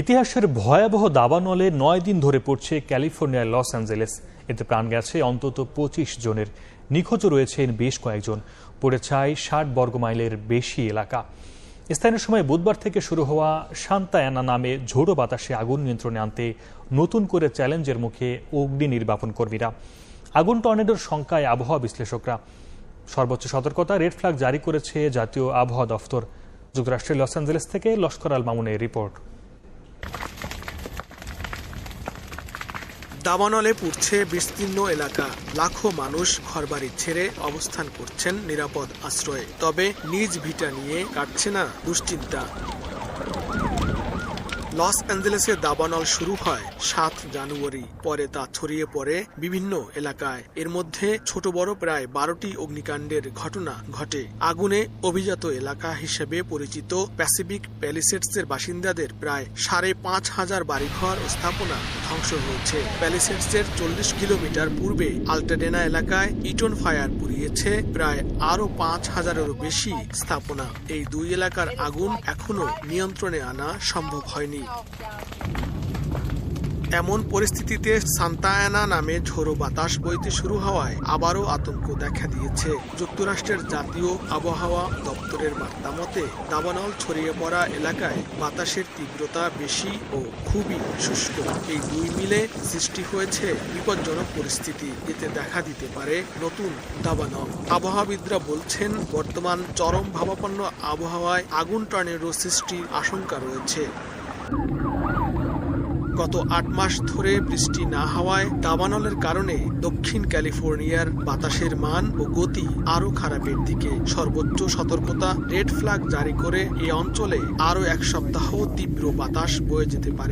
ইতিহাসের ভয়াবহ দাবানলে নয় দিন ধরে পড়ছে ক্যালিফোর্নিয়ার লস অ্যাঞ্জেলেস। এতে প্রাণ গেছে অন্তত পঁচিশ জনের। নিখোঁজও রয়েছেন বেশ কয়েকজন। পড়ে ছাই ষাট বর্গমাইলের বেশি এলাকা। স্থানীয় সময় বুধবার থেকে শুরু হওয়া শান্তায়ানা নামে ঝোড়ো বাতাসে আগুন নিয়ন্ত্রণে আনতে নতুন করে চ্যালেঞ্জের মুখে অগ্নি নির্বাপন কর্মীরা। আগুন টর্নেডোর শঙ্কায় আবহাওয়া বিশ্লেষকরা। সর্বোচ্চ সতর্কতা রেড ফ্ল্যাগ জারি করেছে জাতীয় আবহাওয়া দফতর। যুক্তরাষ্ট্রের লস অ্যাঞ্জেলেস থেকে লস্কর আল মামুনের রিপোর্ট। দাবানলে পুড়ছে বিস্তীর্ণ এলাকা। লাখো মানুষ ঘরবাড়ি ছেড়ে অবস্থান করছেন নিরাপদ আশ্রয়ে। তবে নিজ ভিটা নিয়ে কাটছে না দুশ্চিন্তা। লস অ্যাঞ্জেলেসে দাবানল শুরু হয় সাত জানুয়ারি। পরে তা ছড়িয়ে পড়ে বিভিন্ন এলাকায়। এর মধ্যে ছোট বড় প্রায় বারোটি অগ্নিকাণ্ডের ঘটনা ঘটে। আগুনে অভিজাত এলাকা হিসেবে পরিচিত প্যাসিফিক প্যালিসেডসের বাসিন্দাদের প্রায় সাড়ে পাঁচ হাজার বাড়িঘর ও স্থাপনা ধ্বংস হয়েছে। প্যালিসেডসের চল্লিশ কিলোমিটার পূর্বে আল্টাডেনা এলাকায় ইটন ফায়ার পুড়িয়েছে প্রায় আরও পাঁচ হাজারেরও বেশি স্থাপনা। এই দুই এলাকার আগুন এখনও নিয়ন্ত্রণে আনা সম্ভব হয়নি। এমন পরিস্থিতিতে সান্তায়ানা নামে ঝোড়ো বাতাস বইতে শুরু হওয়ায় আবারও আতঙ্ক দেখা দিয়েছে। যুক্তরাষ্ট্রের জাতীয় আবহাওয়া দপ্তরের বার্তা মতে, দাবানল ছড়িয়ে পড়া এলাকায় বাতাসের তীব্রতা বেশি ও খুবই শুষ্ক। এই দুই মিলে সৃষ্টি হয়েছে বিপজ্জনক পরিস্থিতি। এতে দেখা দিতে পারে নতুন দাবানল। আবহাওয়াবিদরা বলছেন, বর্তমান চরম ভাবাপন্ন আবহাওয়ায় আগুন টর্নেডো সৃষ্টির আশঙ্কা রয়েছে। গত আট মাস ধরে বৃষ্টি না হওয়ায় দাবানলের কারণে দক্ষিণ ক্যালিফোর্নিয়ার বাতাসের মান ও গতি আরও খারাপের দিকে। সর্বোচ্চ সতর্কতা রেড ফ্ল্যাগ জারি করে এ অঞ্চলে আরও এক সপ্তাহ তীব্র বাতাস বয়ে যেতে পারে।